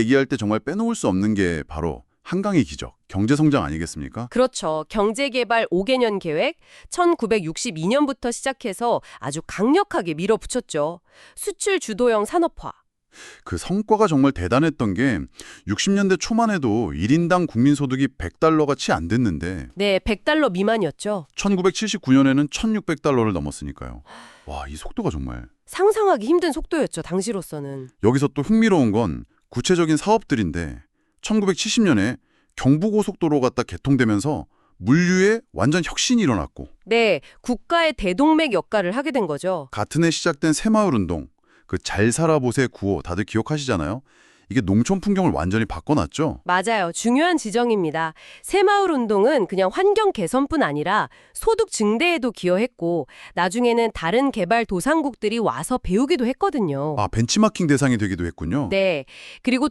얘기할 때 정말 빼놓을 수 없는 게 바로 한강의 기적, 경제 성장 아니겠습니까? 그렇죠. 경제개발 5개년 계획 1962년부터 시작해서 아주 강력하게 밀어붙였죠. 수출 주도형 산업화. 그 성과가 정말 대단했던 게 60년대 초만 해도 1인당 국민소득이 100달러가 채 안 됐는데 네, 100달러 미만이었죠. 1979년에는 1600달러를 넘었으니까요. 와, 이 속도가 정말. 상상하기 힘든 속도였죠, 당시로서는. 여기서 또 흥미로운 건 구체적인 사업들인데 1970년에 경부고속도로 갖다 개통되면서 물류에 완전 혁신이 일어났고 네, 국가의 대동맥 역할을 하게 된 거죠. 같은 해 시작된 새마을 운동, 그 잘 살아보세 구호 다들 기억하시잖아요. 이게 농촌 풍경을 완전히 바꿔놨죠. 맞아요. 중요한 지적입니다. 새마을 운동은 그냥 환경 개선뿐 아니라 소득 증대에도 기여했고 나중에는 다른 개발 도상국들이 와서 배우기도 했거든요. 아 벤치마킹 대상이 되기도 했군요. 네. 그리고